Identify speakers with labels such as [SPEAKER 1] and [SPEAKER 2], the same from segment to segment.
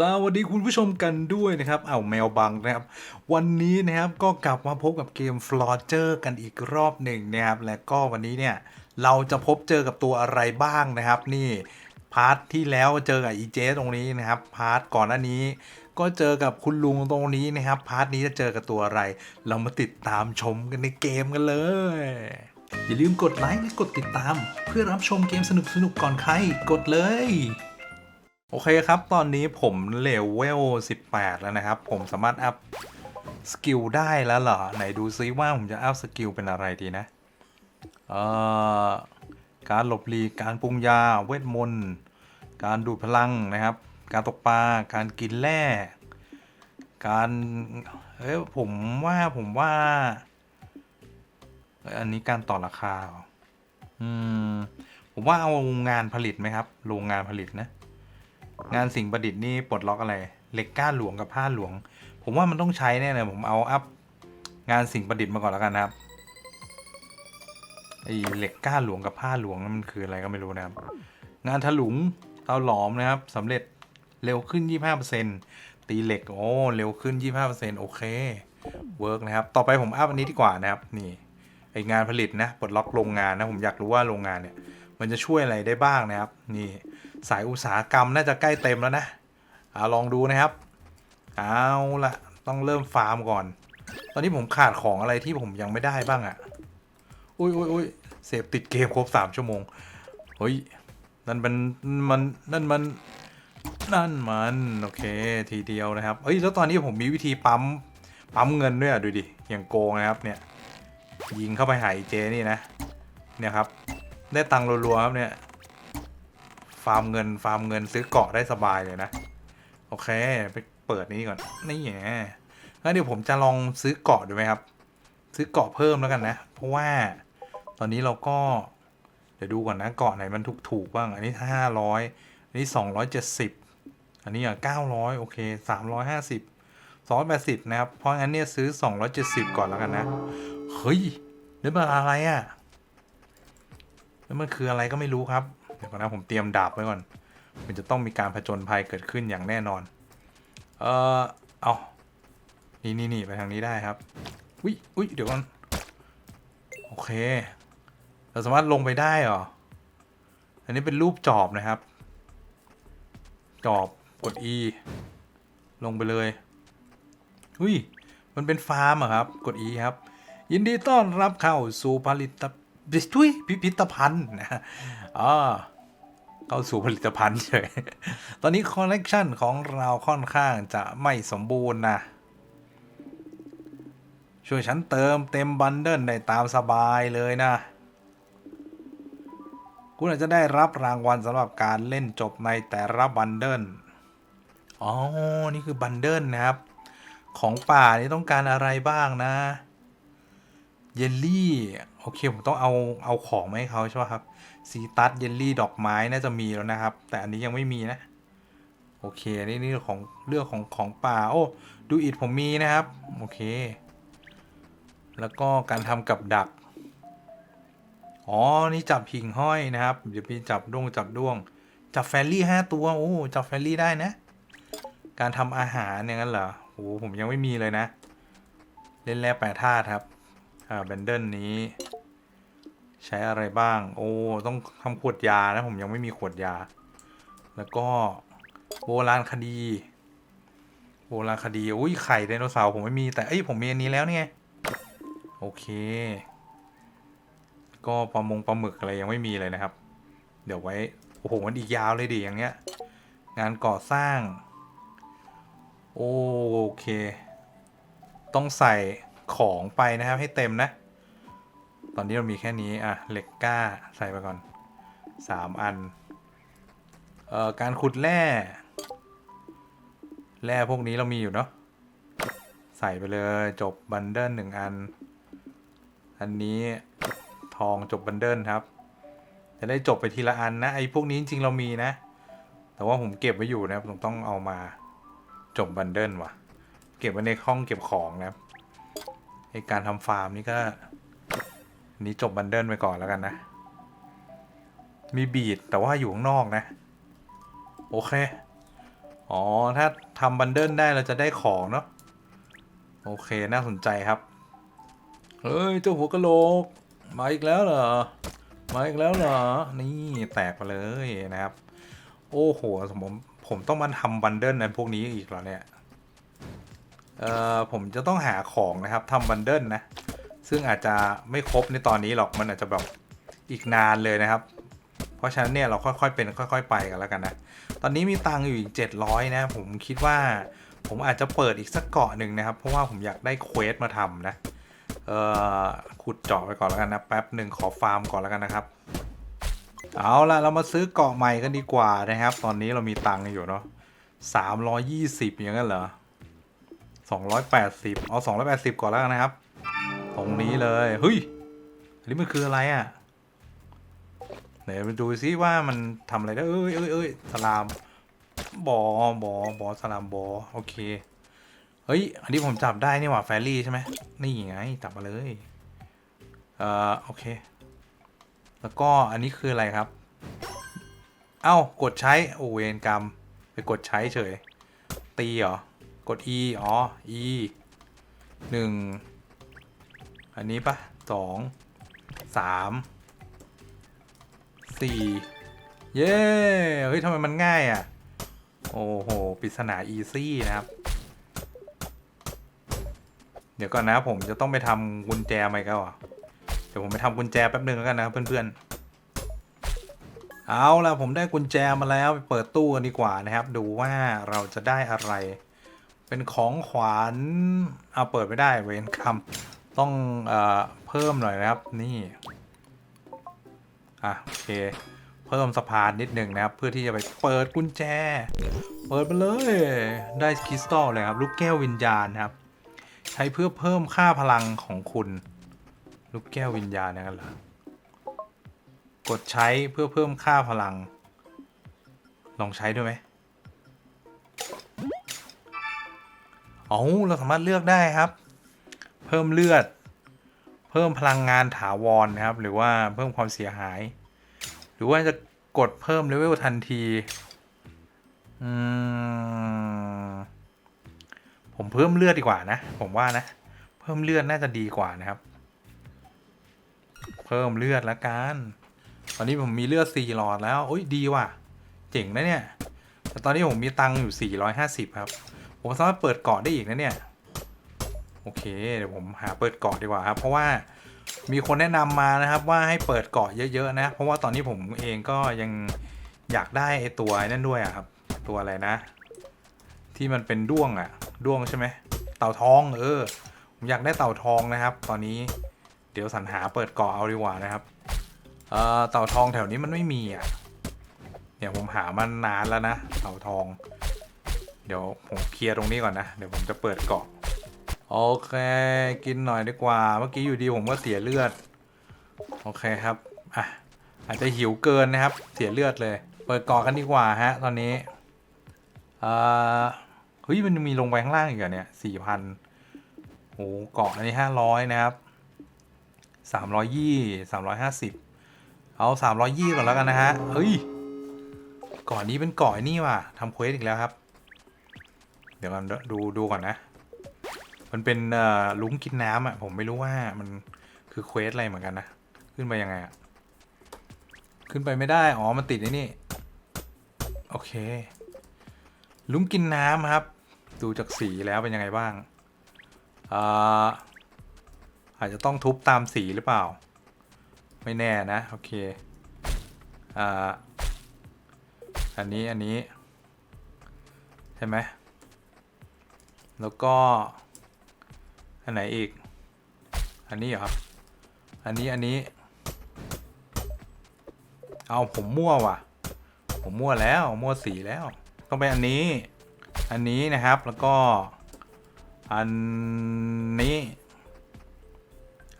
[SPEAKER 1] สวัสดีคุณผู้ชมกันด้วยนะครับ เอาแมวบังนะครับ วันนี้นะครับก็กลับมาพบกับเกม f l o r g e r กันอีกรอบหนึ่งนะครับ และก็วันนี้เนี่ยเราจะพบเจอกับตัวอะไรบ้างนะครับ นี่พาร์ทที่แล้วเจอกับอีเจตรงนี้นะครับ พาร์ทก่อนหน้านี้ ก็เจอกับคุณลุงตรงนี้นะครับ พาร์ทนี้จะเจอกับตัวอะไร เรามาติดตามชมกันในเกมกันเลยอย่าลืมกดไลค์และกดติดตาม เพื่อรับชมเกมสนุกๆก่อนใครกดเลย โอเคครับ ตอนนี้ผมเลเวล 18 แล้วนะครับ ผมสามารถอัพสกิลได้แล้วเหรอ ไหนดูซิว่าผมจะอัพสกิลเป็นอะไรดีนะ เอ่อ การหลบหลีก การปรุงยา เวทมนต์ การดูดพลังนะครับ การตกปลา การกินแร่ การ เอ้ยผมว่าผมว่า อันนี้การต่อราคา อืม ผมว่าเอาโรงงานผลิตไหมครับ โรงงานผลิตนะ งานสิ่งประดิษฐ์นี่ปลดล็อกอะไรเหล็กก้านหลวงกับผ้าหลวง ผมว่ามันต้องใช้แน่เลยผมเอาอัพงานสิ่งประดิษฐ์มาก่อนแล้วกันนะครับไอเหล็กก้านหลวงกับผ้าหลวงนั่นมันคืออะไรก็ไม่รู้นะครับ งานถลุงเตาหลอมนะครับสำเร็จเร็วขึ้น 25%ตีเหล็กโอ้เร็วขึ้น 25%โอเคเวิร์กนะครับ ต่อไปผมอัพอันนี้ดีกว่านะครับ นี่ไองานผลิตนะปลดล็อกโรงงานนะผมอยากรู้ว่าโรงงานเนี่ย มันจะช่วยอะไรได้บ้างนะครับ นี่ สายอุตสาหกรรมน่าจะใกล้เต็มแล้วนะเอาลองดูนะครับ เอาละต้องเริ่มฟาร์มก่อน ตอนนี้ผมขาดของอะไรที่ผมยังไม่ได้บ้างอะ่ะ อุ้ยอุ้ยอุ้ยเสพติดเกมครบสามชั่วโมง เฮ้ย นั่นมันมันนั่นมันนั่นมัน โอเค ทีเดียวนะครับ เอ้ย แล้วตอนนี้ผมมีวิธีปั๊ม ปั๊มเงินด้วยอะ ดูดิ อย่างโกงนะครับ เนี่ย ยิงเข้าไปหาไอ้เจนี่นะ เนี่ยครับ ได้ตังค์รัวๆครับเนี่ย ฟาร์มเงินฟาร์มเงินซื้อเกาะได้สบายเลยนะ โอเค ไปเปิดนี้ก่อน นี่แหละงั้นเดี๋ยวผมจะลองซื้อเกาะดูไหมครับ ซื้อเกาะเพิ่มแล้วกันนะ เพราะว่าตอนนี้เราก็ เดี๋ยวดูก่อนนะเกาะไหนมันถูกๆบ้าง อันนี้ห้าร้อยอันนี้สองร้อยเจ็ดสิบอันนี้อะเก้าร้อยโอเคสามร้อยห้าสิบสองร้อยแปดสิบนะครับ เพราะงั้นเนี่ยซื้อสองร้อยเจ็ดสิบก่อนแล้วกันนะ เฮ้ยนี่มันอะไรอะแล้วมันคืออะไรก็ไม่รู้ครับ ดี๋ยวก่อนนะผมเตรียมดาบไว้ก่อน มันจะต้องมีการผจญภัยเกิดขึ้นอย่างแน่นอน เออเอานี่นี่นี่ไปทางนี้ได้ครับอุ้ยอุ้ยเดี๋ยวก่อน โอเค เราสามารถลงไปได้เหรอ อันนี้เป็นรูปจอบนะครับ จอบกด E ลงไปเลยอุ้ย มันเป็นฟาร์มอะครับ กด E ครับ ยินดีต้อนรับเข้าสู่ผลิตบิสทุยพิพิธภัณฑ์นะอ่า เข้าสู่ผลิตภัณฑ์เฉย ตอนนี้คอลเลกชันของเราค่อนข้างจะไม่สมบูรณ์นะ ช่วยฉันเติมเต็มบันเดิลได้ตามสบายเลยนะ คุณอาจจะได้รับรางวัลสำหรับการเล่นจบในแต่ละบันเดิล อ๋อ นี่คือบันเดิลนะครับ ของป่านี่ต้องการอะไรบ้างนะ เยลลี่ โอเคผมต้องเอาเอาของมาให้เขาใช่ไหมครับซีตัสเยลลี่ดอกไม้น่าจะมีแล้วนะครับ แต่อันนี้ยังไม่มีนะ โอเคนี่นี่ของเรื่องของของป่าโอ้ดูอิดผมมีนะครับ โอเค แล้วก็การทำกับดัก อ๋อ นี่จับหิ่งห้อยนะครับ เดี๋ยวพี่จับด้วงจับด้วง จับแฟรี่ห้าตัวโอ้จับแฟรรี่ได้นะ การทำอาหารอย่างนั้นเหรอโอ้ผมยังไม่มีเลยนะ เล่นแร่แปรธาตุครับอ่าแบนเดิลนี้ ใช้อะไรบ้าง โอ้ ต้องทำขวดยานะ ผมยังไม่มีขวดยา แล้วก็โบราณคดี โบราณคดี อุ้ยไข่ไดโนเสาร์ผมไม่มีแต่ เอ้ย ผมมีอันนี้แล้วเนี่ย โอเค ก็ปลามงปลาหมึกอะไรยังไม่มีเลยนะครับ เดี๋ยวไว้ โอ้โห มันอีกยาวเลยดิอย่างเงี้ย งานก่อสร้าง โอเค ต้องใส่ของไปนะครับให้เต็มนะ ตอนนี้เรามีแค่นี้ อะเหล็กกล้าใส่ไปก่อนสามอัน เอ่อ การขุดแร่ แร่พวกนี้เรามีอยู่เนาะ ใส่ไปเลยจบบันเดิลหนึ่งอัน อันนี้ทองจบบันเดิลครับ จะได้จบไปทีละอันนะ ไอ้พวกนี้จริงเรามีนะ แต่ว่าผมเก็บไว้อยู่นะผมต้องเอามาจบบันเดิลว่ะ เก็บไว้ในห้องเก็บของนะไอการทำฟาร์มนี่ก็ นี้จบบันเดิลไปก่อนแล้วกันนะ มีบีดแต่ว่าอยู่ข้างนอกนะ โอเค อ๋อ ถ้าทำบันเดิลได้เราจะได้ของเนาะ โอเค น่าสนใจครับ เฮ้ย เจ้าหัวกะโหลก มาอีกแล้วเหรอ มาอีกแล้วเหรอ นี่แตกไปเลยนะครับ โอ้โห สมผมผมต้องมาทำบันเดิลในพวกนี้อีกเหรอเนี่ย เอ่อ ผมจะต้องหาของนะครับทำบันเดิลนะ ซึ่งอาจจะไม่ครบในตอนนี้หรอกมันอาจจะแบบอีกนานเลยนะครับ เพราะฉะนั้นเนี่ยเราค่อยๆเป็นค่อยๆไปกันแล้วกันนะ ตอนนี้มีตังค์อยู่อีก 700 นะ ผมคิดว่าผมอาจจะเปิดอีกสักเกาะหนึ่งนะครับ เพราะว่าผมอยากได้เควสมาทำนะเอ่อขุดเจาะไปก่อนแล้วกันนะแป๊บหนึ่งขอฟาร์มก่อนแล้วกันนะครับ เอาล่ะเรามาซื้อเกาะใหม่กันดีกว่านะครับ ตอนนี้เรามีตังค์อยู่เนาะ320 อย่างนั้นเหรอ280 เอา 280 ก่อนแล้วกันนะครับ รงนี้เลยเฮ้ยอันนี้มันคืออะไรอะ่ะไหนมาดูซิว่ามันทำอะไรได้เอ้ยเอ้ยเอ้ยสลามบอบอบอสลามบอโอเคเฮ้ยอันนี้ผมจับได้นี่หว่าแฟรี่ใช่ไหมนี่ไงจับมาเลยเอ่อโอเค แล้วก็อันนี้คืออะไรครับ เอ้ากดใช้โอเวนกรรม ไปกดใช้เฉย ตีเหรอกด E อ๋อ E หนึ่ง อันนี้ปะสองสามสี่เย้เฮ้ยทำไมมันง่ายอะ โอ้โหปริศนาอีซี่นะครับ เดี๋ยวก่อนนะผมจะต้องไปทำกุญแจใหม่ก็อะเดี๋ยวผมไปทำกุญแจแป๊บหนึ่งแล้วกันนะครับเพื่อนๆ เอาล่ะผมได้กุญแจมาแล้วไปเปิดตู้กันดีกว่านะครับ ดูว่าเราจะได้อะไร เป็นของขวัญเอาเปิดไม่ได้เวนคำ ต้องเออเพิ่มหน่อยนะครับนี่อะโอเค เพิ่มสะพานนิดหนึ่งนะครับ เพื่อที่จะไปเปิดกุญแจ เปิดไปเลยได้คริสตัลเลยครับ ลูกแก้ววิญญาณครับ ใช้เพื่อเพิ่มค่าพลังของคุณ ลูกแก้ววิญญาณนั่นเหรอกดใช้เพื่อเพิ่มค่าพลัง ลองใช้ด้วยไหมอ๋อเราสามารถเลือกได้ครับ พิ่มเลือด เพิ่มพลังงานถาวรนะครับ หรือว่าเพิ่มความเสียหาย หรือว่าจะกดเพิ่มเลเวลทันทีผมเพิ่มเลือดดีกว่านะ ผมว่านะ เพิ่มเลือดน่าจะดีกว่านะครับ เพิ่มเลือดละกันตอนนี้ผมมีเลือด4หลอดแล้วโอ้ยดีว่ะ เจ๋งนะเนี่ยแต่ตอนนี้ผมมีตังค์อยู่ 450 ครับ ผมสามารถเปิดเกาะได้อีกนะเนี่ย โอเคเดี๋ยวผมหาเปิดเกาะดีกว่าครับ เพราะว่ามีคนแนะนำมานะครับว่าให้เปิดเกาะเยอะ ๆ นะ เพราะว่าตอนนี้ผมเองก็ยังอยากได้ไอตัวนั่นด้วยอะครับ ตัวอะไรนะ ที่มันเป็นด้วงอะด้วงใช่ไหมเต่าทองเออผมอยากได้เต่าทองนะครับ ตอนนี้เดี๋ยวสรรหาเปิดเกาะเอาดีกว่านะครับเออเต่าทองแถวนี้มันไม่มีอะเนี่ยผมหามานานแล้วนะเต่าทอง เดี๋ยวผมเคลียร์ตรงนี้ก่อนนะเดี๋ยวผมจะเปิดเกาะ โอเค กินหน่อยดีกว่า เมื่อกี้อยู่ดีผมก็เสียเลือด โอเคครับ อะ อาจจะหิวเกินนะครับ เสียเลือดเลย เปิดเกาะกันดีกว่าฮะ ตอนนี้เออเฮ้ย มันมีลงไปข้างล่างอีกเหรอเนี่ยสี่พันโอ้เกาะอันนี้ห้าร้อยนะครับสามร้อยยี่สามร้อยห้าสิบเอาสามร้อยยี่ก่อนแล้วกันนะฮะ เฮ้ยเกาะนี้เป็นเกาะอ้นี่ว่ะทำเควสอีกแล้วครับ เดี๋ยวก่อนดูดูก่อนนะ มันเป็นลุงกินน้ำอะ ผมไม่รู้ว่ามันคือเควสอะไรเหมือนกันนะ ขึ้นไปยังไงอะ ขึ้นไปไม่ได้ อ๋อ มันติดไอ้นี่ โอเค ลุงกินน้ำครับ ดูจากสีแล้วเป็นยังไงบ้างอ่าอาจจะต้องทุบตามสีหรือเปล่า ไม่แน่นะ โอเคอ่าอันนี้อันนี้ ใช่ไหมแล้วก็ อันไหนอีก อันนี้เหรอครับอันนี้อันนี้ เอาผมมั่วว่ะ ผมมั่วแล้วมั่วสีแล้ว ต้องเป็นอันนี้ อันนี้นะครับแล้วก็ อันนี้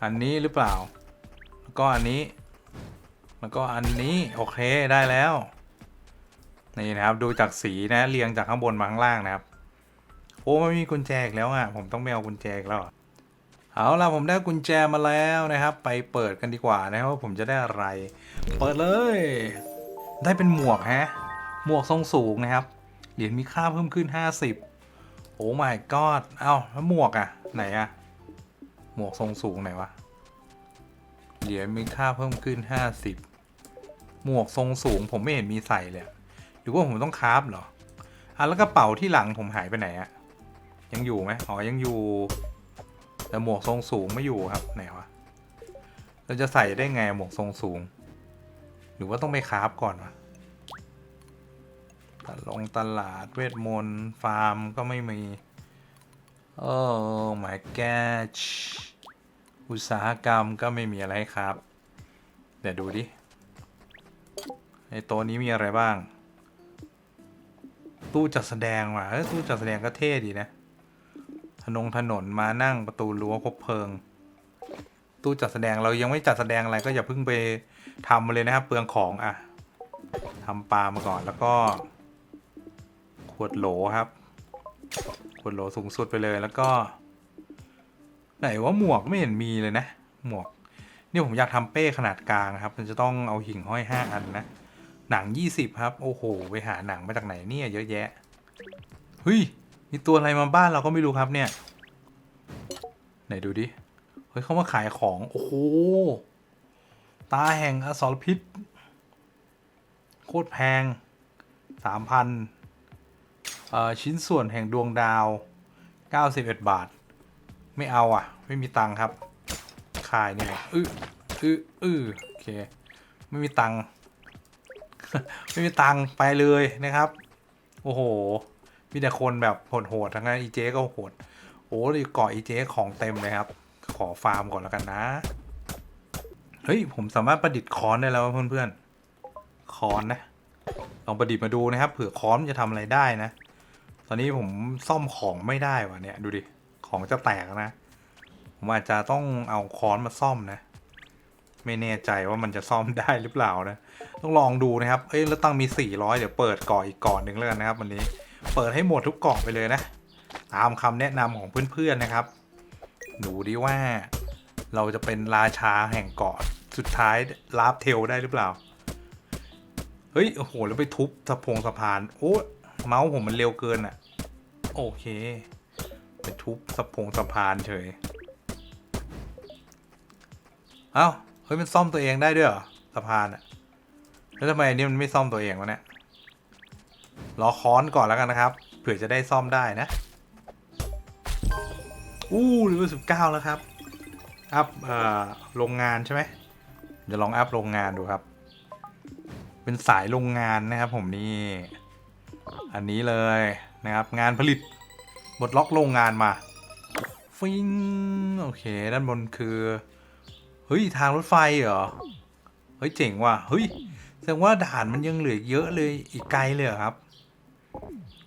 [SPEAKER 1] อันนี้หรือเปล่า แล้วก็อันนี้ แล้วก็อันนี้โอเคได้แล้วนี่นะครับดูจากสีนะเรียงจากข้างบนมาข้างล่างนะครับโอ้ไม่มีกุญแจอีกแล้วอะผมต้องไปเอากุญแจอีกแล้ว เอาล่ะผมได้กุญแจมาแล้วนะครับ ไปเปิดกันดีกว่านะครับว่าผมจะได้อะไร เปิดเลย ได้เป็นหมวกฮะ หมวกทรงสูงนะครับ เหรียญมีค่าเพิ่มขึ้น 50 โอ้ my god เอ้าแล้วหมวกอะไหนอะหมวกทรงสูงไหนวะ เหรียญมีค่าเพิ่มขึ้น 50 หมวกทรงสูง ผมไม่เห็นมีใส่เลยหรือว่าผมต้องคราฟเหรออะแล้วกระเป๋าที่หลังผมหายไปไหนอะยังอยู่ไหมอ๋อยังอยู่ แต่หมวกทรงสูงไม่อยู่ครับไหนวะเราจะใส่ได้ไงหมวกทรงสูง หรือว่าต้องไปคราฟก่อนวะตลงตลาดเวทมนต์ฟาร์มก็ไม่มีโอ้ my god อุตสาหกรรมก็ไม่มีอะไรครับ เดี๋ยวดูดิไอตัวนี้มีอะไรบ้าง ตู้จัดแสดงว่ะเอ้ยตู้จัดแสดงก็เท่ดีนะ ถนนถนนมานั่งประตูรั้วคบเพลิง ตู้จัดแสดงเรายังไม่จัดแสดงอะไรก็อย่าเพิ่งไปทำมาเลยนะครับเปลืองของอะทำปลามาก่อนแล้วก็ ขวดโหลครับ ขวดโหลสูงสุดไปเลยแล้วก็ ไหนว่าหมวกไม่เห็นมีเลยนะ หมวกนี่ผมอยากทำเป้ขนาดกลางครับ มันจะต้องเอาหิ่งห้อยห้าอันนะหนังยี่สิบครับ โอ้โห ไปหาหนังมาจากไหนเนี่ยเยอะแยะเฮ้ย มีตัวอะไรมาบ้านเราก็ไม่รู้ครับเนี่ย ไหนดูดิ เฮ้ยเขามาขายของ โอ้โห ตาแห่งอสรพิษ โคตรแพงสามพันชิ้นส่วนแห่งดวงดาว 91 บาท ไม่เอาอะ ไม่มีตังค์ครับ ขายเนี่ยอืออืออือโอเค ไม่มีตังค์ไม่มีตังค์ไปเลยนะครับ โอ้โห มีแต่คนแบบโหดๆทั้งนั้นอีเจก็โหด โอ้ยเกาะอีเจของเต็มเลยครับ ขอฟาร์มก่อนแล้วกันนะ เฮ้ย ผมสามารถประดิษฐ์ค้อนได้แล้วเพื่อนๆค้อนนะ ลองประดิษฐ์มาดูนะครับ เผื่อค้อนจะทำอะไรได้นะ ตอนนี้ผมซ่อมของไม่ได้ว่ะเนี่ย ดูดิ ของจะแตกนะ ผมอาจจะต้องเอาค้อนมาซ่อมนะ ไม่แน่ใจว่ามันจะซ่อมได้หรือเปล่านะ ต้องลองดูนะครับ เอ้ย แล้วตั้งมี 400 เดี๋ยวเปิดก่ออีกก่อนหนึ่งแล้วกันนะครับวันนี้ เปิดให้หมดทุกกล่องไปเลยนะ ตามคำแนะนำของเพื่อนๆนะครับดูดิว่าเราจะเป็นราชาแห่งเกาะสุดท้ายลาบเทลได้หรือเปล่า เฮ้ย โอ้โห แล้วไปทุบสะพงสะพาน โอ้ เมาส์ผมมันเร็วเกินอะ่ะ โอเค ไปทุบสะพงสะพานเฉย เอ้า เฮ้ย มันซ่อมตัวเองได้ด้วยเหรอ สะพานอะ่ะ แล้วทำไมอันนี้มันไม่ซ่อมตัวเองวะเนี่ย รอค้อนก่อนแล้วกันนะครับ เผื่อจะได้ซ่อมได้นะ อู้หรือว่าสิบเก้าแล้วครับ อัพเอ่อโรงงานใช่ไหมเดี๋ยวลองอัพโรงงานดูครับ เป็นสายโรงงานนะครับ ผมนี่ อันนี้เลยนะครับ งานผลิตบดล็อกโรงงานมา ฟิงโอเค ด้านบนคือ เฮ้ย ทางรถไฟเหรอ เฮ้ย เจ๋งว่ะ เฮ้ย แสดงว่าด่านมันยังเหลือเยอะเลยอีกไกลเลยครับ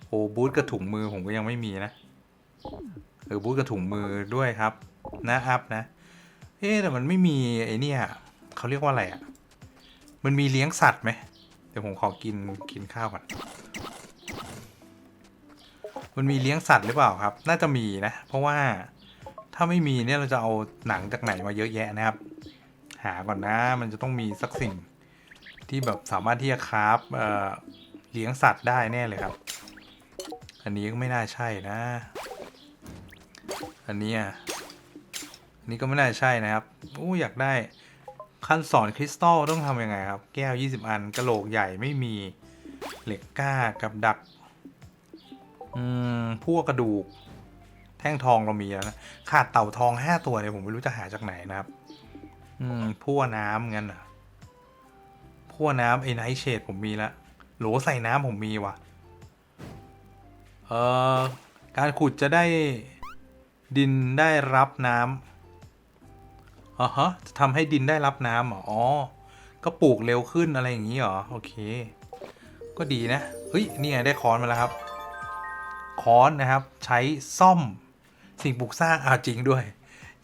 [SPEAKER 1] โอ้บูธกระถุงมือผมก็ยังไม่มีนะเออบูธกระถุงมือด้วยครับ นะอัพนะ เอ๊แต่มันไม่มีไอเนี่ยเขาเรียกว่าอะไรอะ่ะ มันมีเลี้ยงสัตว์ไหมเดี๋ยวผมขอกินกินข้าวก่อน มันมีเลี้ยงสัตว์หรือเปล่าครับ น่าจะมีนะ เพราะว่าถ้าไม่มีเนี่ยเราจะเอาหนังจากไหนมาเยอะแยะนะครับ หาก่อนนะ มันจะต้องมีสักสิ่งที่แบบสามารถที่จะคราฟเเลี้ยงสัตว์ได้แน่เลยครับ อันนี้ก็ไม่น่าใช่นะ อันนี้อะอันนี้ก็ไม่น่าใช่นะครับโอ้อยากได้ขั้นสอนคริสตัลต้องทำยังไงครับ แก้ว 20 อันกระโหลกใหญ่ไม่มีเหล็กกล้ากับดัก อืมพวกกระดูก แท่งทองเรามีแล้วนะขาดเต่าทอง 5 ตัวเนี่ยผมไม่รู้จะหาจากไหนนะครับ อืมพ่วน้ำงั้นเหรอพั่วน้ำไอ้ไนท์เชดผมมีแล้วโหลใส่น้ำผมมีว่ะ เอ่อการขุดจะได้ดินได้รับน้ำอ๋อฮะจะทำให้ดินได้รับน้ำหรออ๋อ ก็ปลูกเร็วขึ้นอะไรอย่างนี้เหรอ โอเค ก็ดีนะ เฮ้ย นี่ไงได้ค้อนมาแล้วครับ ค้อนนะครับ ใช้ซ่อมสิ่งปลูกสร้างอ่าจริงด้วย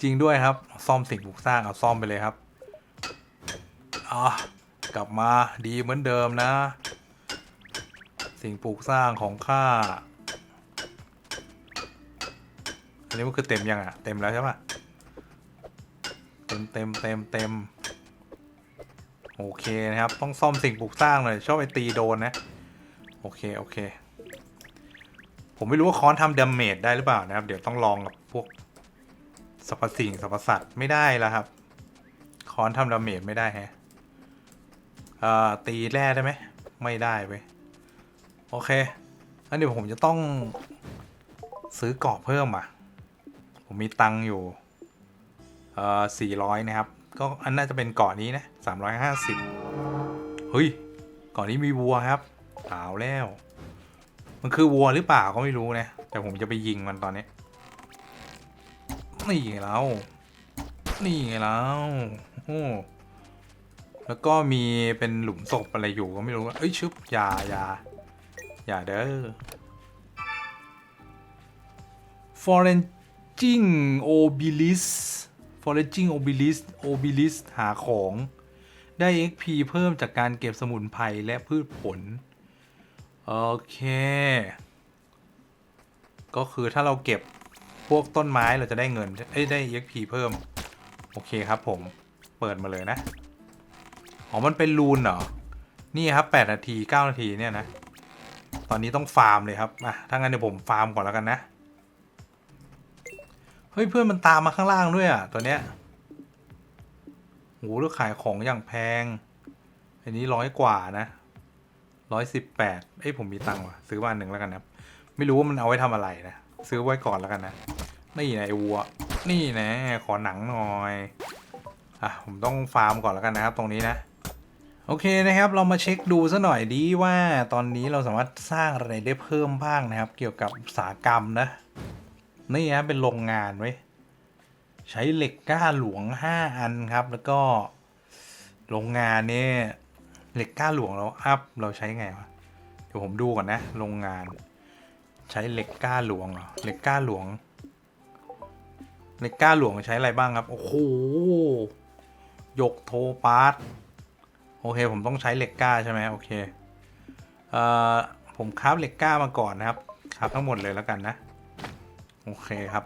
[SPEAKER 1] จริงด้วยครับ ซ่อมสิ่งปลูกสร้างเอาซ่อมไปเลยครับอ่ากลับมาดีเหมือนเดิมนะ สิ่งปลูกสร้างของข้า อันนี้มันคือเต็มยังอะเต็มแล้วใช่ปะเต็มเต็มเต็มเต็มโอเคนะครับ ต้องซ่อมสิ่งปลูกสร้างหน่อยชอบไปตีโดนนะ โอเค โอเค ผมไม่รู้ว่าค้อนทำดาเมจได้หรือเปล่านะครับ เดี๋ยวต้องลองกับพวกสรรพสิ่งสรรพสัตว์ไม่ได้แล้วครับ ค้อนทำดาเมจไม่ได้แฮะเอ่อตีแร่ได้ไหมไม่ได้เว้ยโอเคงั้นเดี๋ยวผมจะต้องซื้อกราะเพิ่มอะ ผมมีตังอยู่ เอ่อสี่ร้อยนะครับ ก็อันน่าจะเป็นเกาะนี้นะสามร้อยห้าสิบเฮ้ยเกาะนี้มีวัวครับเอาแล้ว มันคือวัวหรือเปล่าก็ไม่รู้นะ แต่ผมจะไปยิงมันตอนนี้นี่ไงเรานี่ไงเราโอ้แล้วก็มีเป็นหลุมศพอะไรอยู่ก็ไม่รู้เอ้ยชึบอย่าอย่าอย่าเด้อ f o r e i g foraging obelisk foraging obelisk obelisk หาของ ได้ XP เพิ่มจากการเก็บสมุนไพรและพืชผล โอเค ก็คือถ้าเราเก็บพวกต้นไม้เราจะได้เงินเอ้ยได้ XP เพิ่ม โอเคครับผม เปิดมาเลยนะ อ๋อ มันเป็นรูนเหรอ นี่ครับ 8 นาที 9 นาทีเนี่ยนะ ตอนนี้ต้องฟาร์มเลยครับ อะ ถ้างั้นเดี๋ยวผมฟาร์มก่อนแล้วกันนะ เฮ้ยเพื่อนมันตามมาข้างล่างด้วยอะ ตัวเนี้ยโหแล้วขายของอย่างแพง อันนี้ร้อยกว่านะร้อยสิบแปดเอ้ยผมมีตังค์ว่ะ ซื้อมาอันหนึ่งแล้วกันนะไม่รู้ว่ามันเอาไว้ทำอะไรนะ ซื้อไว้ก่อนแล้วกันนะ นี่นะไอ้วัว นี่นะ ขอหนังหน่อย อะผมต้องฟาร์มก่อนแล้วกันนะครับ ตรงนี้นะ โอเคนะครับ เรามาเช็คดูซะหน่อยดีว่าตอนนี้เราสามารถสร้างอะไรได้เพิ่มบ้างนะครับ เกี่ยวกับอุตสาหกรรมนะ นี่นะเป็นโรงงานไว้ใช้เหล็กก้าหลวง5อันครับ แล้วก็โรงงานเนี่ยเหล็กก้าหลวงเราอัพเราใช้ไงวะเดี๋ยวผมดูก่อนนะโรงงาน ใช้เหล็กก้าหลวงเหรอเหล็กก้าหลวงเหล็กก้าหลวงใช้อะไรบ้างครับโอ้โหหยกโทปาร์ตโอเค ผมต้องใช้เหล็กก้าใช่ไหมโอเคเอ่อผมคราฟเหล็กก้ามาก่อนนะครับคราฟทั้งหมดเลยแล้วกันนะ โอเคครับ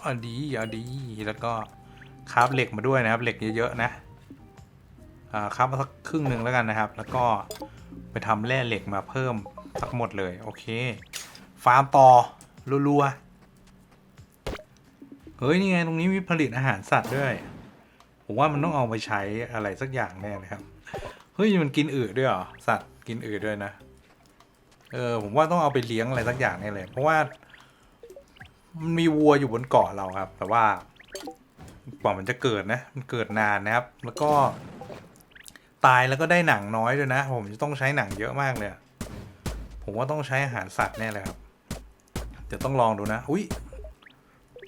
[SPEAKER 1] เอาดีเอาดีแล้วก็คราฟเหล็กมาด้วยนะครับ เหล็กเยอะๆนะอ่าคราฟมาสักครึ่งหนึ่งแล้วกันนะครับ แล้วก็ไปทำแร่เหล็กมาเพิ่มสักหมดเลยโอเค ฟาร์มต่อรัวๆเฮ้ยนี่ไงตรงนี้มีผลิตอาหารสัตว์ด้วยผมว่ามันต้องเอาไปใช้อะไรสักอย่างแน่เลยครับเฮ้ยมันกินอืดด้วยเหรอสัตว์กินอืดด้วยนะเออผมว่าต้องเอาไปเลี้ยงอะไรสักอย่างแน่เลยเพราะว่า มันมีวัวอยู่บนเกาะเราครับ แต่ว่ากว่ามันจะเกิดนะ มันเกิดนานนะครับ แล้วก็ ตายแล้วก็ได้หนังน้อยด้วยนะ ผมจะต้องใช้หนังเยอะมากเลย ผมว่าต้องใช้อาหารสัตว์แน่เลยครับ เดี๋ยวต้องลองดูนะ อุ้ย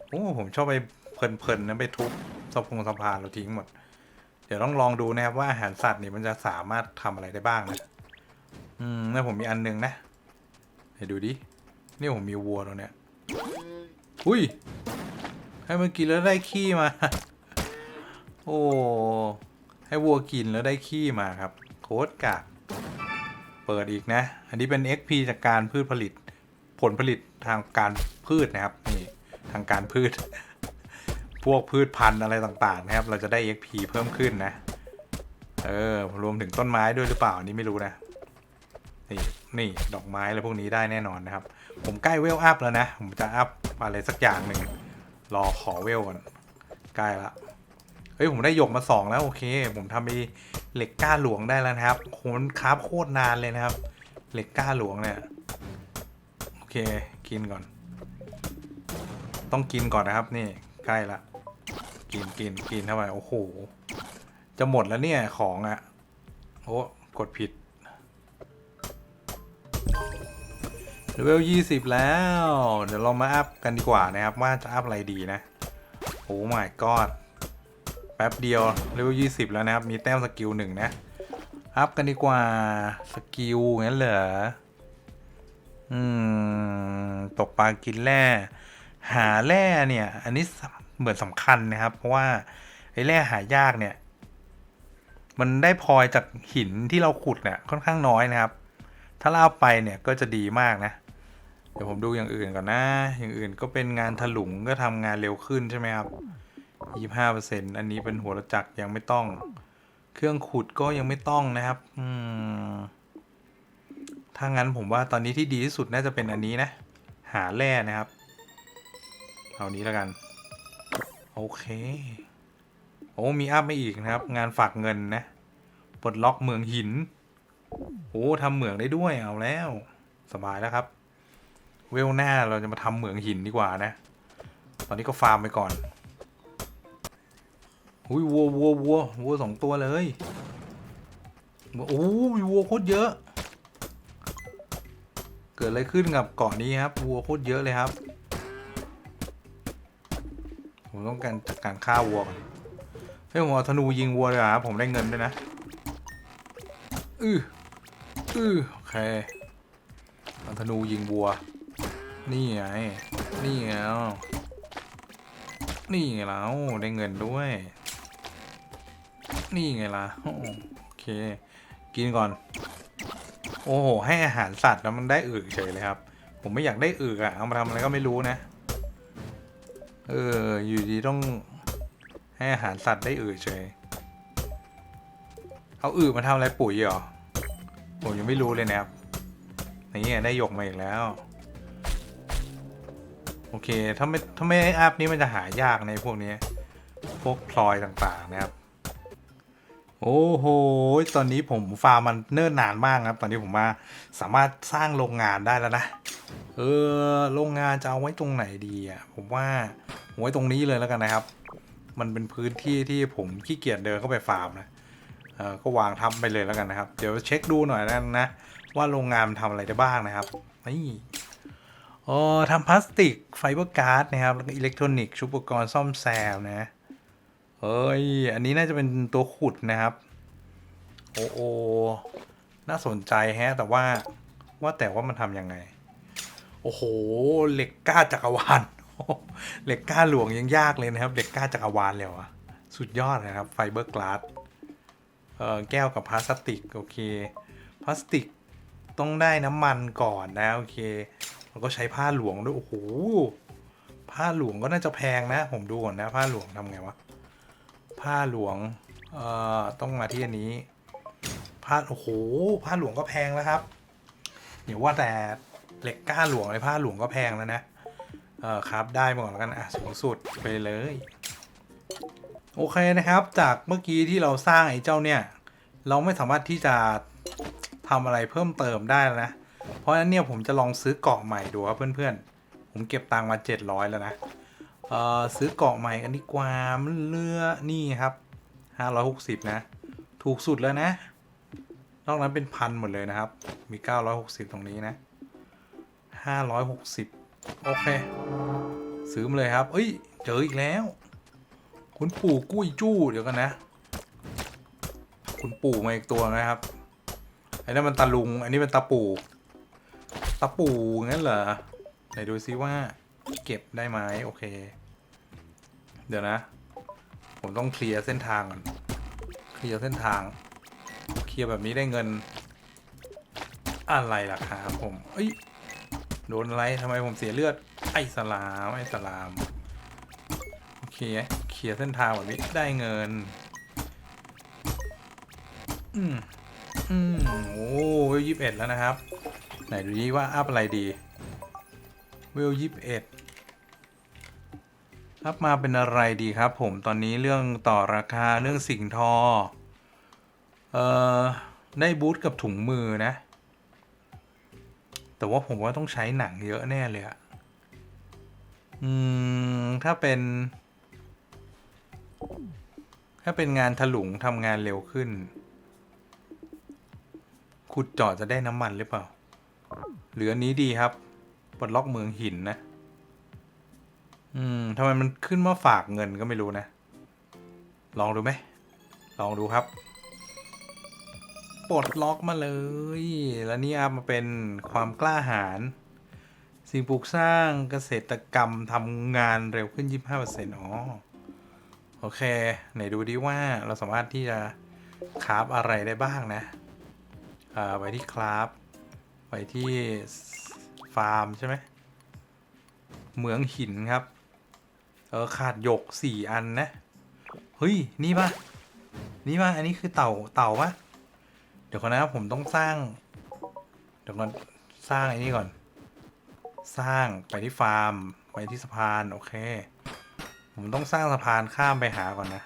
[SPEAKER 1] โอ้ผมชอบไปเพลินๆนะไปทุบสะพงสะพานเราทิ้งหมด เดี๋ยวต้องลองดูนะครับว่าอาหารสัตว์นี่มันจะสามารถทำอะไรได้บ้างนะ อืมนี่ผมมีอันหนึงนะเดี๋ยวดูดิ นี่ผมมีวัวตัวเนี้ย อุ้ย ให้มันกินแล้วได้ขี้มา โอ้ ให้วัวกินแล้วได้ขี้มาครับ โคตรกากเปิดอีกนะ อันนี้เป็น XP จากการพืชผลิต ผลผลิตทางการพืชนะครับ นี่ทางการพืช พวกพืชพันธุ์อะไรต่างๆ นะครับ เราจะได้ XP เพิ่มขึ้นนะ เออ รวมถึงต้นไม้ด้วยหรือเปล่า อันนี้ไม่รู้นะ นี่ นี่ ดอกไม้อะไรพวกนี้ได้แน่นอนนะครับ ผมใกล้เวลอัพแล้วนะ ผมจะอัพอะไรสักอย่างหนึ่ง รอขอเวลก่อน ใกล้ละ เฮ้ย ผมได้หยกมาสองแล้ว โอเค ผมทำไปเหล็กก้าหลวงได้แล้วนะครับโหนคราฟโคตรนานเลยนะครับ เหล็กก้าหลวงเนี่ย โอเค กินก่อน ต้องกินก่อนนะครับ นี่ ใกล้ละ กินกินกินเข้าไป โอ้โห จะหมดแล้วเนี่ยของอะ่ะโอ้กดผิด เลเวล20 แล้ว เดี๋ยวเรามาอัพกันดีกว่านะครับ ว่าจะอัพอะไรดีนะ โอ้ my god แป๊บเดียวเลเวล20 แล้วนะครับ มีแต้มสกิลหนึ่งนะ อัพกันดีกว่า สกิลงั้นเหรอ อืม ตกปลากินแร่ หาแร่เนี่ย อันนี้เหมือนสำคัญนะครับ เพราะว่าไอ้แร่หายากเนี่ย มันได้พลอยจากหินที่เราขุดเนี่ยค่อนข้างน้อยนะครับ ถ้าเราเอาไปเนี่ยก็จะดีมากนะ เดี๋ยวผมดูอย่างอื่นก่อนนะ อย่างอื่นก็เป็นงานถลุงก็ทำงานเร็วขึ้นใช่ไหมครับยี่ห้าเปอร์เซ็นอันนี้เป็นหัวรจักรยังไม่ต้อง เครื่องขุดก็ยังไม่ต้องนะครับ อืม ถ้างั้นผมว่าตอนนี้ที่ดีที่สุดน่าจะเป็นอันนี้นะ หาแร่นะครับ เอานี้แล้วกัน โอเค โอ้มีอัพมาอีกนะครับ งานฝากเงินนะ ปลดล็อกเมืองหิน โอ้ทำเหมืองได้ด้วยเอาแล้ว สบายแล้วครับ เวลหน้าเราจะมาทำเหมืองหินดีกว่านะ ตอนนี้ก็ฟาร์มไปก่อนอุ้ยวัววัววัววัวสองตัวเลยโอ้ยวัวโคตรเยอะ เกิดอะไรขึ้นกับเกาะนี้ครับวัวโคตรเยอะเลยครับผมต้องการจัดการฆ่าวัวก่อนเฮ้ยผมเอาธนูยิงวัวเลยครับผมได้เงินด้วยนะอืออือโอเคเอาธนูยิงวัว นี่ไง นี่ไงเอ้านี่ไงเราได้เงินด้วย นี่ไงล่ะ โอเค กินก่อน โอ้โห ให้อาหารสัตว์แล้วมันได้อึเฉยเลยครับ ผมไม่อยากได้อึอะเอามาทำอะไรก็ไม่รู้นะ เออ อยู่ดีต้องให้อาหารสัตว์ได้อึเฉย เอาอึมาทำอะไรปุ๋ยเหรอ ผมยังไม่รู้เลยนะครับนี่ไงได้หยกมาอีกแล้ว โอเค ถ้าไม่ถ้าไม่ได้อัพนี้มันจะหายากในพวกนี้ พวกพลอยต่างๆนะครับ โอ้โห ตอนนี้ผมฟาร์มมันเนิ่นนานมากครับ ตอนนี้ผมมาสามารถสร้างโรงงานได้แล้วนะ เออ โรงงานจะเอาไว้ตรงไหนดีอะ ผมว่าไว้ตรงนี้เลยแล้วกันนะครับ มันเป็นพื้นที่ที่ผมขี้เกียจเดินเข้าไปฟาร์มนะเออก็วางทับไปเลยแล้วกันนะครับ เดี๋ยวเช็คดูหน่อยนะนะ ว่าโรงงานมันทำอะไรได้บ้างนะครับ นี่ อ๋อทำพลาสติกไฟเบอร์การ์ดนะครับ แล้วก็อิเล็กทรอนิกส์อุปกรณ์ซ่อมแซมนะเอ้ย อันนี้น่าจะเป็นตัวขุดนะครับ โอ้โอน่าสนใจแฮะ แต่ว่าว่าแต่ว่ามันทำยังไง โอ้โห เหล็กกล้าจักรวาลเหล็กกล้าหลวงยังยากเลยนะครับ เหล็กกล้าจักรวาลเลยว่ะสุดยอดนะครับ ไฟเบอร์กลาสเอ่อแก้วกับพลาสติก โอเค พลาสติกต้องได้น้ำมันก่อนนะ โอเค แล้วก็ใช้ผ้าหลวงด้วย โอ้โห ผ้าหลวงก็น่าจะแพงนะ ผมดูก่อนนะ ผ้าหลวงทำไงวะ ผ้าหลวง เอ่อ ต้องมาที่อันนี้ ผ้า โอ้โห ผ้าหลวงก็แพงแล้วครับเดี๋ยวว่าแต่เหล็กก้าหลวงเลยผ้าหลวงก็แพงแล้วนะ เออครับ ได้มาก่อนแล้วกัน อะ สูงสุดไปเลย โอเคนะครับ จากเมื่อกี้ที่เราสร้างไอ้เจ้าเนี่ย เราไม่สามารถที่จะทำอะไรเพิ่มเติมได้แล้วนะ เพราะฉะนั้นเนี่ยผมจะลองซื้อเกาะใหม่ดูครับเพื่อนๆ ผมเก็บตังค์มา700 แล้วนะ เอ่อซื้อเกาะใหม่กันดีกว่ามเรือนี่ครับห้าร้อยหกสิบนะ ถูกสุดแล้วนะ นอกนั้นเป็นพันหมดเลยนะครับ มีเก้าร้อยหกสิบตรงนี้นะห้าร้อยหกสิบโอเค ซื้อมาเลยครับ เอ้ย เจออีกแล้ว คุณปู่กุ้ยจู้เดี๋ยวกันนะ คุณปู่มาอีกตัวนะครับไอ้นั่นมันตาลุง อันนี้เป็นตาปู่ ตาปู่งั้นเหรอไหนดูซิว่าเก็บได้ไหมโอเค เดี๋ยวนะ ผมต้องเคลียร์เส้นทางก่อนเคลียร์เส้นทาง เคลียร์แบบนี้ได้เงิน อะไรล่ะครับผมเอ้ยโดนอะไรทำไมผมเสียเลือด ไอ้สลามไอ้สลามโอเคเคลียร์เส้นทางแบบนี้ได้เงิน อืมอืมโอ้ยี่สิบเอ็ดแล้วนะครับ ไหนดูดิว่าอัพอะไรดีเวลยี่สิบเอ็ดอัพมาเป็นอะไรดีครับ ผมตอนนี้เรื่องต่อราคาเรื่องสิ่งทอ เอ่อ ได้บูทกับถุงมือนะ แต่ว่าผมว่าต้องใช้หนังเยอะแน่เลยอะอืม ถ้าเป็น ถ้าเป็นงานถลุงทำงานเร็วขึ้นขุดเจาะจะได้น้ำมันหรือเปล่า หรืออันนี้ดีครับปลดล็อกเมืองหินนะ อืมทำไมมันขึ้นมาฝากเงินก็ไม่รู้นะ ลองดูไหม ลองดูครับปลดล็อกมาเลย แล้วนี่อัพมาเป็นความกล้าหาญ สิ่งปลูกสร้างเกษตรกรรมทำงานเร็วขึ้น 25%อ๋อ โอเค ไหนดูดิว่าเราสามารถที่จะคราฟอะไรได้บ้างนะ อ่า ไปที่คราฟ ไปที่ฟาร์มใช่ไหมเหมืองหินครับ เออขาดหยกสี่อันนะ เฮ้ย นี่ปะนี่ปะอันนี้คือเต่าเต่าปะเดี๋ยวก่อนนะผมต้องสร้าง เดี๋ยวก่อนสร้างไอ้นี่ก่อน สร้างไปที่ฟาร์ม ไปที่สะพานโอเค ผมต้องสร้างสะพานข้ามไปหาก่อนนะ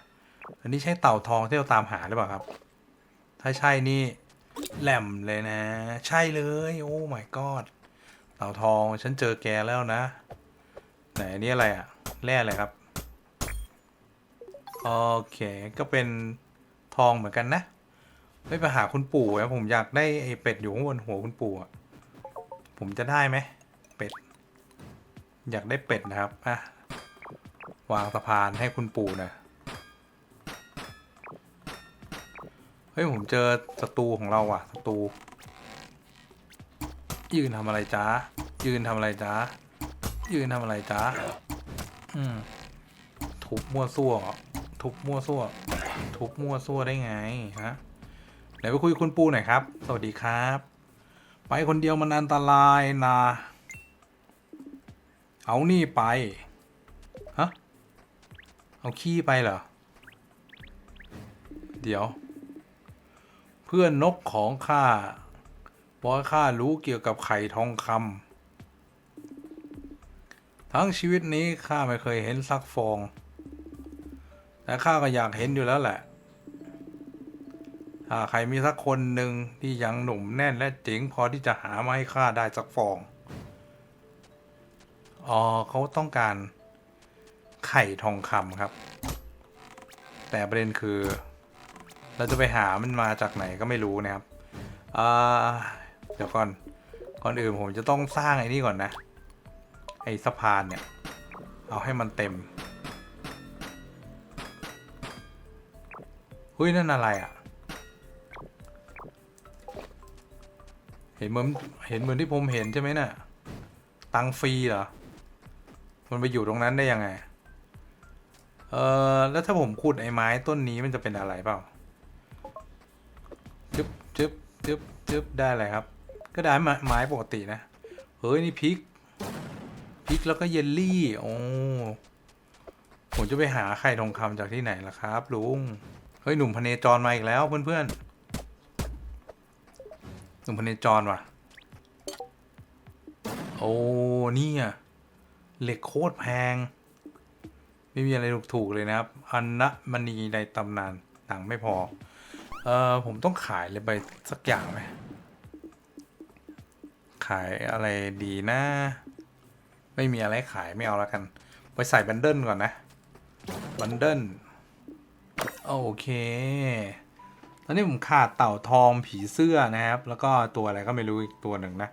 [SPEAKER 1] อันนี้ใช่เต่าทองที่เราตามหาหรือเปล่าครับ ถ้าใช่นี่ แหลมเลยนะ ใช่เลย โอ้ my god เต่าทองฉันเจอแกแล้วนะ ไหนนี่อะไรอะแร่อะไรครับ โอเค ก็เป็นทองเหมือนกันนะไม่ไปหาคุณปู่นะผมอยากได้ไอ้เป็ดอยู่ข้างบนหัวคุณปู่อะผมจะได้ไหมเป็ด อยากได้เป็ดนะครับอะวางสะพานให้คุณปู่นะ ฮ้ย ผมเจอศัตรูของเราอะศัตรูยืนทำอะไรจ้ายืนทำอะไรจ้ายืนทำอะไรจ้าอืมทุบมั่วซั่วทุบมั่วซั่วทุบมั่วซั่วได้ไงฮะเดี๋ยวไปคุยกับคุณปูหน่อยครับ สวัสดีครับ ไปคนเดียวมันอันตรายนะเอานี่ไปฮะเอาขี้ไปเหรอ เดี๋ยว เพื่อนนกของข้าบอกข้ารู้เกี่ยวกับไข่ทองคำทั้งชีวิตนี้ข้าไม่เคยเห็นสักฟอง แต่ข้าก็อยากเห็นอยู่แล้วแหละ ถ้าใครมีสักคนหนึ่งที่ยังหนุ่มแน่นและเจ๋งพอที่จะหามาให้ข้าได้สักฟอง อ๋อเขาต้องการไข่ทองคำครับ แต่ประเด็นคือ เราจะไปหามันมาจากไหนก็ไม่รู้นะครับเดี๋ยวก่อน ก่อนอื่นผมจะต้องสร้างไอ้นี่ก่อนนะ ไอ้สะพานเนี่ย เอาให้มันเต็มเฮ้ยนั่นอะไรอะ่ะ เห็นเหมือนเห็นเหมือนที่ผมเห็นใช่ไหมน่ะ ตังฟรีเหรอ มันไปอยู่ตรงนั้นได้ยังไง เออแล้วถ้าผมขุดไอ้ไม้ต้นนี้มันจะเป็นอะไรเปล่า จึ๊บจึ๊บจึ๊บได้อะไรครับ ก็ได้ไม้ไม้ปกตินะ เฮ้ย นี่พริกพริกแล้วก็เยลลี่ โอ้ ผมจะไปหาไข่ทองคำจากที่ไหนล่ะครับ ลุง เฮ้ย หนุ่มพเนจรมาอีกแล้วเพื่อนๆ หนุ่มพเนจรว่ะ โอ้นี่อะเหล็กโคตรแพง ไม่มีอะไรถูกๆเลยนะครับ อันนะมณีในตำนานหนังไม่พอ เออผมต้องขายเลยไปสักอย่างไหมขายอะไรดีนะ ไม่มีอะไรขายไม่เอาแล้วกัน ไปใส่บันเดิลก่อนนะบันเดิลโอเคตอนนี้ผมขาดเต่าทองผีเสื้อนะครับ แล้วก็ตัวอะไรก็ไม่รู้อีกตัวหนึ่งนะ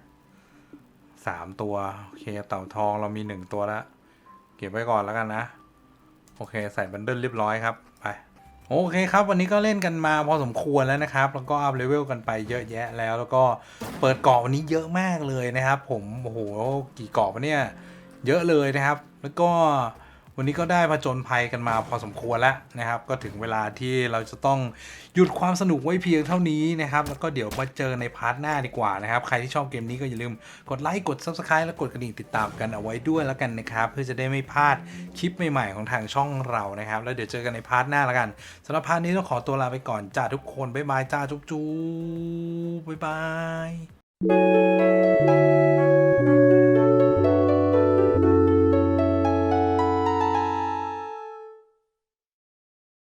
[SPEAKER 1] สามตัวโอเคเต่าทองเรามีหนึ่งตัวแล้วเก็บไว้ก่อนแล้วกันนะ โอเค ใส่บันเดิลเรียบร้อยครับ โอเคครับ วันนี้ก็เล่นกันมาพอสมควรแล้วนะครับ แล้วก็อัพเลเวลกันไปเยอะแยะแล้ว แล้วก็เปิดเกาะวันนี้เยอะมากเลยนะครับ ผมโอ้โหกี่เกาะวะเนี่ยเยอะเลยนะครับ แล้วก็ วันนี้ก็ได้ผจญภัยกันมาพอสมควรแล้วนะครับ ก็ถึงเวลาที่เราจะต้องหยุดความสนุกไว้เพียงเท่านี้นะครับ แล้วก็เดี๋ยวมาเจอในพาร์ทหน้าดีกว่านะครับ ใครที่ชอบเกมนี้ก็อย่าลืมกดไลค์กด Subscribe และกดกระดิ่งติดตามกันเอาไว้ด้วยแล้วกันนะครับ เพื่อจะได้ไม่พลาดคลิปใหม่ๆของทางช่องเรานะครับ แล้วเดี๋ยวเจอกันในพาร์ทหน้าแล้วกันสำหรับพาร์ทนี้ต้องขอตัวลาไปก่อนจ้าทุกคนบ๊ายบายจ้าจุ๊บจุ๊บบ๊ายบาย